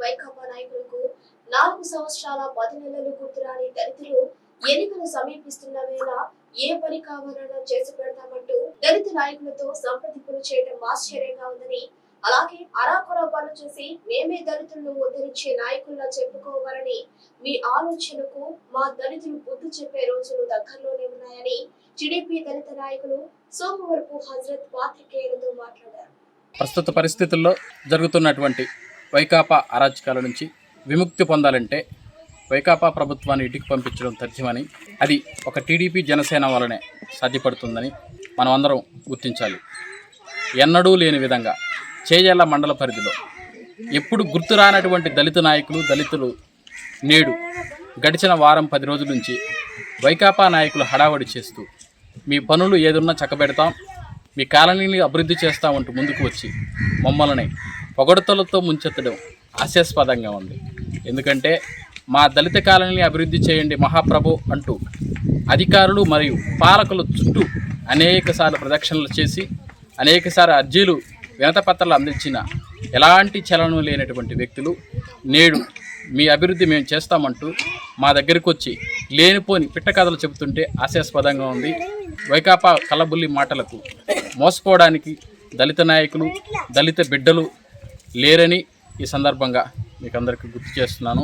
వైకాపా నాయకులకు నాలుగు సంవత్సరాల పది నెలలు గుర్తురాని దళితులు ఎన్నికలు సమీపిస్తున్న వేళ ఏ పని కావాలన్నా చేసి పెడతామంటూ దళిత నాయకులతో సంప్రదింపులు చేయడం ఆశ్చర్యంగా ఉందని అలాగే అరాకొర పనులు చేసి మేమే దళితులను ఉద్ధరించే నాయకుల్లా చెప్పుకోవాలని మీ ఆలోచనకు మా దళితులు బుద్ధి చెప్పే రోజులు దగ్గరలోనే ఉన్నాయని టీడీపీ దళిత నాయకులు సోమవరపు హజరత్ పాత్రికేయులతో మాట్లాడారు. ప్రస్తుత పరిస్థితుల్లో జరుగుతున్నటువంటి వైకాపా అరాచకాల నుంచి విముక్తి పొందాలంటే వైకాపా ప్రభుత్వాన్ని ఇంటికి పంపించడం తథ్యమని అది ఒక టీడీపీ జనసేన వలనే సాధ్యపడుతుందని మనం అందరం గుర్తించాలి. ఎన్నడూ లేని విధంగా చేజల్ల మండల పరిధిలో ఎప్పుడు గుర్తు రానటువంటి దళిత నాయకులు దళితులు నేడు గడిచిన వారం పది రోజుల నుంచి వైకాపా నాయకులు హడావడి చేస్తూ మీ పనులు ఏదున్నా చక్కబెడతాం మీ కాలనీని అభివృద్ధి చేస్తామంటూ ముందుకు వచ్చి మమ్మల్ని పొగడతలతో ముంచెత్తడం హాస్యాస్పదంగా ఉంది. ఎందుకంటే మా దళిత కాలనీని అభివృద్ధి చేయండి మహాప్రభు అంటూ అధికారులు మరియు పాలకుల చుట్టూ అనేకసార్లు ప్రదక్షిణలు చేసి అనేకసార్లు అర్జీలు వినతపత్రాలు అందించిన ఎలాంటి చలనం లేనటువంటి వ్యక్తులు నేడు మీ అభివృద్ధి మేము చేస్తామంటూ మా దగ్గరికి వచ్చి లేనిపోని పిట్ట కథలు చెబుతుంటే ఆశాస్పదంగా ఉంది. వైకాపా కలబుల్లి మాటలకు మోసపోవడానికి దళిత నాయకులు దళిత బిడ్డలు లేరని ఈ సందర్భంగా మీకు అందరికీ గుర్తు చేస్తున్నాను.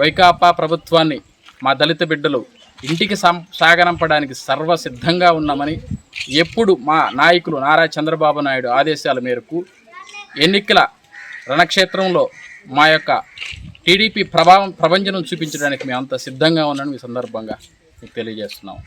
వైకాపా ప్రభుత్వాన్ని మా దళిత బిడ్డలు ఇంటికి సం సాగనంపడానికి సర్వసిద్ధంగా ఉన్నామని ఎప్పుడు మా నాయకులు నారా చంద్రబాబు నాయుడు ఆదేశాల మేరకు ఎన్నికల రణక్షేత్రంలో మా యొక్క టీడీపీ ప్రభావం ప్రభంజనం చూపించడానికి మేమంతా సిద్ధంగా ఉన్నాను ఈ సందర్భంగా మీకు తెలియజేస్తున్నాం.